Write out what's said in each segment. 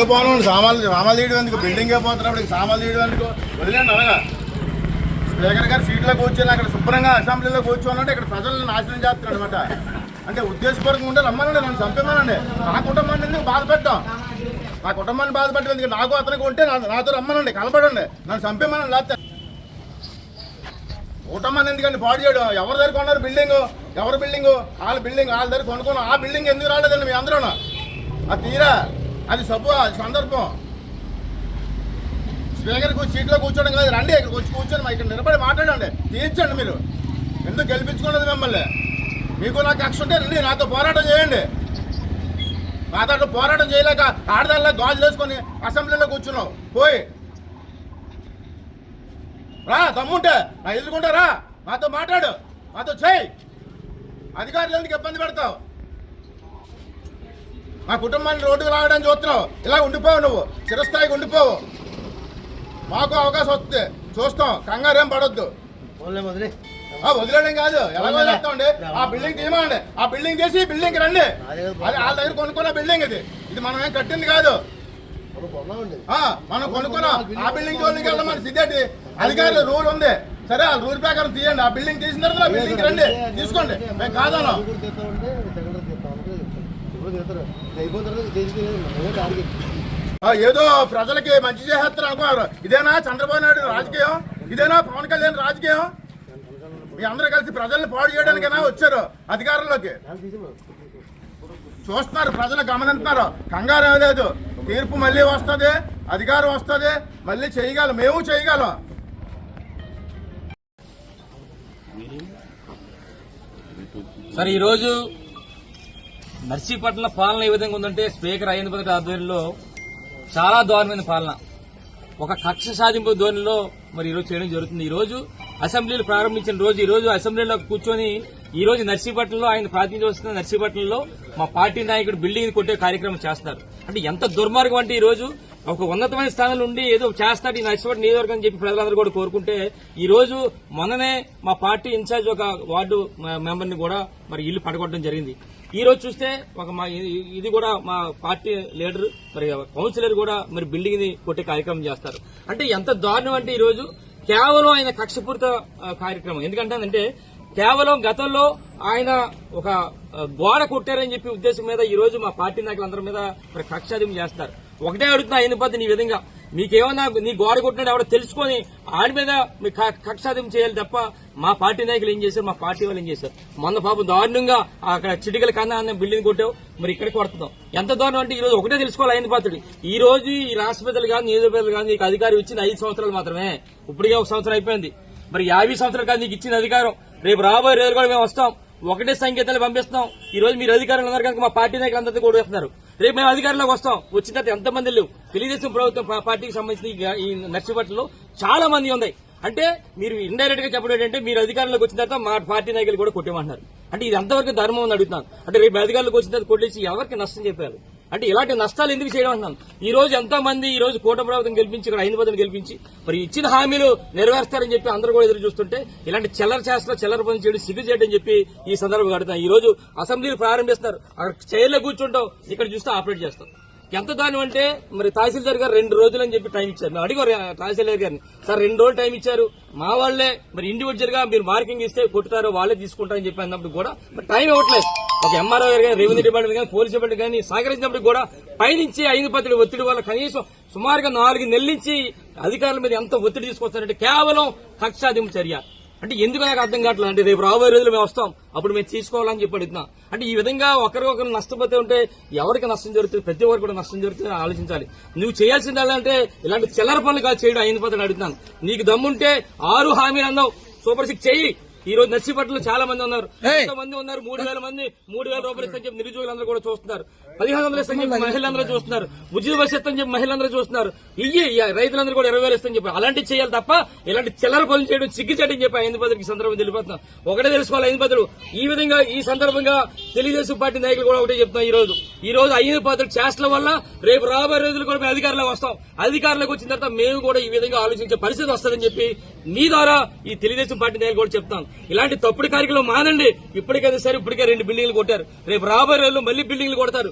పోతే పోను సామాన్లు సామాన్లు తీయడం ఎందుకు? బిల్డింగ్ పోతున్నప్పుడు ఇంక సామాన్లు తీయడం వదిలేండి అనగా స్పీకర్ గారు సీట్లో కూర్చొని అక్కడ శుభ్రంగా అసెంబ్లీలో కూర్చోనంటే ఇక్కడ ప్రజలను నాశనం చేస్తున్నాడు అనమాట అంటే ఉద్దేశపూర్వకంగా ఉంటే రమ్మనండి నన్ను చంపేమనండి. నా కుటుంబాన్ని ఎందుకు బాధపెట్టాం నా కుటుంబాన్ని బాధ ఎందుకు? నాకు అతనికి ఉంటే నా- నాతో రమ్మనండి కలపడండి. నన్ను చంపేమనండి లేకపోతే కుటుంబాన్ని ఎందుకండి పాడు చేయడం? ఎవరి దగ్గర కొన్నారు బిల్డింగ్ ఎవరి బిల్డింగ్ వాళ్ళ బిల్డింగ్ వాళ్ళ దగ్గర కొనుక్కున్నాం. ఆ బిల్డింగ్ ఎందుకు రాలేదండి మీ అందరూ అది తీరా? అది సబ్బు అది సందర్భం. స్పీకర్ సీట్లో కూర్చోడం కాదు రండి ఇక్కడ వచ్చి కూర్చొని మా ఇక్కడ నిలబడి మాట్లాడండి. తీర్చండి మీరు. ఎందుకు గెలిపించుకున్నది మిమ్మల్ని? మీకు నాకు కక్ష ఉంటే రండి నాతో పోరాటం చేయండి. నాతో పోరాటం చేయలేక ఆడదాల్లో గాజు వేసుకొని అసెంబ్లీలో కూర్చున్నావు. పోయి. రా దమ్ముంటే. నా ఎదుర్కొంటే రా. మాతో మాట్లాడు. మాతో చేయి అధికారులు ఎందుకు ఇబ్బంది పెడతావు? మా కుటుంబాన్ని రోడ్డుకు రావడానికి చూస్తున్నావు. ఇలా ఉండిపోవు నువ్వు. చిరస్థాయికి ఉండిపోవు. మాకు అవకాశం వస్తుంది చూస్తాం. కంగారు ఏం పడొద్దు. వదిలేయడం కాదు. ఎలా వదిలేస్తామండి ఆ బిల్డింగ్ తీయమండి. ఆ బిల్డింగ్ తీసి బిల్డింగ్ రండి. అది వాళ్ళ దగ్గర కొనుక్కున్న బిల్డింగ్ ఇది. ఇది మనం ఏం కట్టింది కాదు. మనం కొనుక్కున్నాం ఆ బిల్డింగ్ జోలికి వెళ్ళమని సిద్ధేటి. అధికారులు రూల్ ఉంది. సరే ఆ రూల్ ప్రకారం తీయండి. ఆ బిల్డింగ్ తీసిన తర్వాత బిల్డింగ్ రండి. తీసుకోండి. మేము కాదన్నాం. ఏదో ప్రజలకి మంచి చేసేస్తారు అనుకున్నారు. ఇదేనా చంద్రబాబు నాయుడు రాజకీయం? ఇదేనా పవన్ కళ్యాణ్ రాజకీయం? మీ అందరూ కలిసి ప్రజల్ని పాడు చేయడానికైనా వచ్చారు అధికారంలోకి? చూస్తున్నారు ప్రజలు గమనిస్తున్నారు. కంగారు లేదు. తీర్పు మళ్ళీ వస్తుంది అధికారం వస్తుంది మళ్ళీ చేయగలం మేము చేయగలం. సార్ ఈరోజు నర్సీపట్నం పాలన ఏ విధంగా ఉందంటే స్పీకర్ అయిన పదవి ఆధ్వర్యంలో చాలా దారుణమైన పాలన. ఒక కక్ష సాధింపు ధోరణిలో మరి ఈరోజు చేయడం జరుగుతుంది. ఈ రోజు అసెంబ్లీలు ప్రారంభించిన రోజు ఈ రోజు అసెంబ్లీలో కూర్చొని ఈ రోజు నర్సీపట్నంలో ఆయన ప్రాతినిధ్యం వస్తున్న నర్సీపట్నంలో మా పార్టీ నాయకుడు బిల్డింగ్ కొట్టే కార్యక్రమం చేస్తారు అంటే ఎంత దుర్మార్గం అంటే ఈ రోజు ఒక ఉన్నతమైన స్థానంలో ఉండి ఏదో చేస్తాడు ఈ నర్సీపట్నం నియోజకవర్గం అని చెప్పి ప్రజలందరూ కూడా కోరుకుంటే ఈ రోజు మొన్ననే మా పార్టీ ఇన్ఛార్జ్ ఒక వార్డు మెంబర్ని కూడా మరి ఇల్లు పడగొట్టడం జరిగింది. ఈ రోజు చూస్తే ఒక మా ఇది- కూడా మా పార్టీ లీడర్ మరి కౌన్సిలర్ కూడా మరి బిల్డింగ్ని కొట్టే కార్యక్రమం చేస్తారు. అంటే ఎంత దారుణం అంటే ఈ రోజు కేవలం ఆయన కక్షపూరిత కార్యక్రమం. ఎందుకంటే కేవలం గతంలో ఆయన ఒక గోడ కొట్టారని చెప్పి ఉద్దేశం మీద ఈ రోజు మా పార్టీ నాయకులందరి మీద మరి చేస్తారు. ఒకటే అడుగుతున్నా అయిన పద్ధతి ఈ విధంగా? మీకేమన్నా నీ గోడ కొట్టినాడు ఎవడో తెలుసుకొని ఆడి మీద మీ క- చేయాలి తప్ప మా పార్టీ నాయకులు ఏం చేశారు? మా పార్టీ వాళ్ళు ఏం చేశారు? మొన్న పాపం దారుణంగా అక్కడ చిటికల కన్నా అన్న బిల్డింగ్ కొట్టావు. మరి ఇక్కడ కొడుతున్నాం ఎంత దారుణం అంటే ఈ రోజు ఒకటే తెలుసుకోవాలి ఆయన పాత్రుడు ఈ రోజు ఈ రాష్ట్ర కానీ నియోజకవర్గాలు కానీ నీకు అధికారం ఇచ్చింది ఐదు సంవత్సరాలు మాత్రమే. ఇప్పటికే ఒక సంవత్సరం అయిపోయింది. మరి యాభై సంవత్సరాలు కానీ నీకు ఇచ్చిన అధికారం. రేపు రాబోయే రోజు కూడా మేము వస్తాం. ఒకటే సంకేతాలు పంపిస్తాం ఈ రోజు మీరు అధికారులు ఉన్నారు కనుక మా పార్టీ నాయకులు అందరితో కూడా వేస్తున్నారు. రేపు మేము అధికారంలోకి వస్తాం. వచ్చిన తర్వాత ఎంతమంది లేవు. తెలుగుదేశం ప్రభుత్వం పార్టీకి సంబంధించిన ఈ గా- చాలా మంది ఉన్నాయి. అంటే మీరు ఇండైరెక్ట్గా చెప్పడం ఏంటంటే మీరు అధికారంలోకి వచ్చిన తర్వాత మా పార్టీ నాయకులు కూడా కొట్టేమంటున్నారు. అంటే ఇది ఎంతవరకు ధర్మం అని అడుగుతున్నాను. అంటే రేపు అధికారులకు వచ్చిన తర్వాత కొట్టేసి ఎవరికి నష్టం చెప్పారు? అంటే ఇలాంటి నష్టాలు ఎందుకు చేయడం అంటున్నాను. ఈ రోజు ఎంతమంది ఈ రోజు కూట ప్రభుత్వం గెలిపించి ఇక్కడ ఐదు గెలిపించి మరి ఇచ్చిన హామీలు నెరవేరుస్తారని చెప్పి అందరూ కూడా ఎదురు చూస్తుంటే ఇలాంటి చిల్లర చేస్తలో చిల్లర పని చేయడం సిగ్గు చేయడం చెప్పి ఈ సందర్భంగా అడుగుతాను ఈ రోజు అసెంబ్లీలు ప్రారంభిస్తారు అక్కడ చైర్లో కూర్చుంటాం. ఇక్కడ చూస్తే ఆపరేట్ చేస్తాం. ఎంత దాని అంటే మరి తహసీల్దార్ గారు రెండు రోజులు అని చెప్పి టైం ఇచ్చారు. మేము అడిగారు తహసీల్దార్ గారిని సార్ రెండు రోజులు టైం ఇచ్చారు. మా వాళ్ళే మరి ఇండివిజువల్గా మీరు మార్కింగ్ ఇస్తే కొట్టుతారో వాళ్ళే తీసుకుంటారని చెప్పి అన్నప్పుడు కూడా మరి టైం ఇవ్వట్లేదు. ఒక ఎంఆర్ఓ గారు కానీ రెవెన్యూ డిపార్ట్మెంట్ కానీ పోలీస్ డిపార్ట్మెంట్ కానీ సహకరించినప్పుడు కూడా పైనుంచి ఐదు పత్రిక ఒత్తిడి వల్ల కనీసం సుమారుగా నాలుగు నెలల నుంచి అధికారుల మీద ఎంత ఒత్తిడి తీసుకొస్తారంటే కేవలం కక్షాదింపు చర్య. అంటే ఎందుకు నాకు అర్థం కావట్లేదు. అంటే రేపు రాబోయే రోజులు మేము వస్తాం. అప్పుడు మేము తీసుకోవాలని చెప్పి అడుగుతున్నా. అంటే ఈ విధంగా ఒకరికొకరు నష్టపోతే ఉంటే ఎవరికి నష్టం జరుగుతుంది? ప్రతి ఒక్కరు కూడా నష్టం జరుగుతుంది ఆలోచించాలి. నువ్వు చేయాల్సింది అంటే ఇలాంటి చిల్లర పనులు కాదు చేయడం. అయిన పద్ధతి అడుగుతున్నాను. నీకు దమ్ముంటే ఆరు హామీలు అన్నావు. సూపర్ సిక్స్ చెయ్యి. ఈ రోజు నర్సీపట్నంలో చాలా మంది ఉన్నారు. ఎంతో మంది ఉన్నారు. మూడు వేల మంది మూడు వేల రూపాయలు ఇస్తని చెప్పి నిరుద్యోగులందరూ కూడా చూస్తున్నారు. పదిహేను వందలు ఇస్తని చెప్పి మహిళలందరూ చూస్తున్నారు. ఉచిత బస్సు ఇస్తని చెప్పి మహిళలందరూ చూస్తున్నారు. ఇయ్యి రైతులందరూ కూడా ఇరవై వేలు ఇస్తని చెప్పి అలాంటివి చేయాలి తప్ప ఇలాంటి చిల్లర పనులు చేయడం సిగ్గు చేయడం చెప్పి ఐదు పదరికి ఈ సందర్భంగా తెలిపోతున్నాం ఒకటే తెలుసుకోవాలి ఐదు పదులు ఈ విధంగా ఈ సందర్భంగా తెలుగుదేశం పార్టీ నాయకులు కూడా ఒకటే చెప్తున్నాం ఈ రోజు. ఈ రోజు అయిన పద్ధతి చేష్టల వల్ల రేపు రాబోయే రోజులు కూడా మేము అధికారంలోకి వస్తాం. అధికారంలోకి వచ్చిన తర్వాత మేము కూడా ఈ విధంగా ఆలోచించే పరిస్థితి వస్తుందని చెప్పి మీ ద్వారా ఈ తెలుగుదేశం పార్టీ నేలు కూడా చెప్తాం. ఇలాంటి తప్పుడు కార్యక్రమం మానండి ఇప్పటికైతే సరే ఇప్పటికే రెండు బిల్డింగ్లు కొట్టారు. రేపు రాబోయే రోజుల్లో మళ్ళీ బిల్డింగ్లు కొడతారు.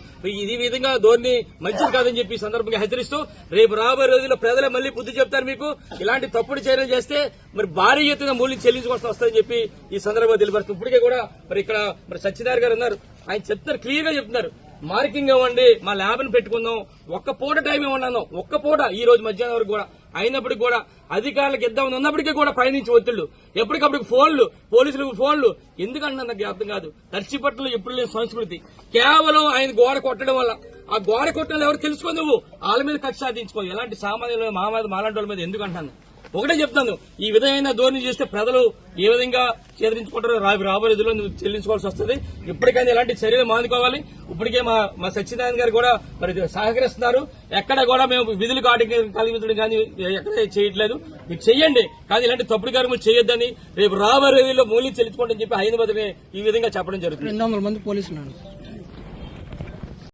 ఈ విధంగా ధోరణి మంచిది కాదని చెప్పి ఈ సందర్భంగా హెచ్చరిస్తూ రేపు రాబోయే రోజుల్లో ప్రజలే మళ్ళీ బుద్ధి చెప్తారు మీకు. ఇలాంటి తప్పుడు చర్యలు చేస్తే మరి భారీ ఎత్తున మూల్యం చెల్లించుకోవాల్సి వస్తుందని చెప్పి ఈ సందర్భంగా తెలియపరుస్తుంది ఇప్పటికే కూడా మరి ఇక్కడ మరి సత్యనారాయణ గారు ఉన్నారు. ఆయన చెప్తారు క్లియర్గా చెప్తున్నారు. మార్కింగ్ ఇవ్వండి మా ల్యాబ్ని పెట్టుకుందాం. ఒక్క పూట టైం ఇవ్వండి ఒక్క పూట ఈ రోజు మధ్యాహ్నం వరకు కూడా. అయినప్పటికీ కూడా అధికారులకు ఇద్దామని ఉన్నప్పటికీ కూడా పయనించి ఒత్తిళ్ళు ఎప్పటికప్పుడు ఫోన్లు పోలీసులకు ఫోన్లు. ఎందుకంటే నాకు అర్థం కాదు. తర్చిపట్లు ఎప్పుడు లేని సంస్కృతి. కేవలం ఆయన గోడ కొట్టడం వల్ల. ఆ గోడ కొట్టడం ఎవరు తెలుసుకో నువ్వు? వాళ్ళ మీద కక్ష సాధించుకో. ఎలాంటి సామాన్యులు మా మీద మాలాంటి వాళ్ళ మీద ఎందుకు అంటాను ఒకటే చెప్తాను. ఈ విధమైన ధోరణి చేస్తే ప్రజలు ఏ విధంగా చేదరించుకుంటారో రాబోయే రోజుల్లో చెల్లించుకోవాల్సి వస్తుంది. ఇప్పటికైనా ఇలాంటి చర్యలు మానుకోవాలి. ఇప్పటికే మా మా సత్యనారాయణ గారు కూడా మరి సహకరిస్తున్నారు. ఎక్కడ కూడా మేము విధులు కాటి కలిగించడం కానీ ఎక్కడ చేయట్లేదు. మీరు చెయ్యండి. కానీ ఇలాంటి తప్పుడు కార్యములు చేయొద్దని రేపు రాబోయే రోజుల్లో మూల్యం చెల్లించుకోండి అని చెప్పి హైదరాబాద్ ఈ విధంగా చెప్పడం జరుగుతుంది. రెండు వందల మంది పోలీసులు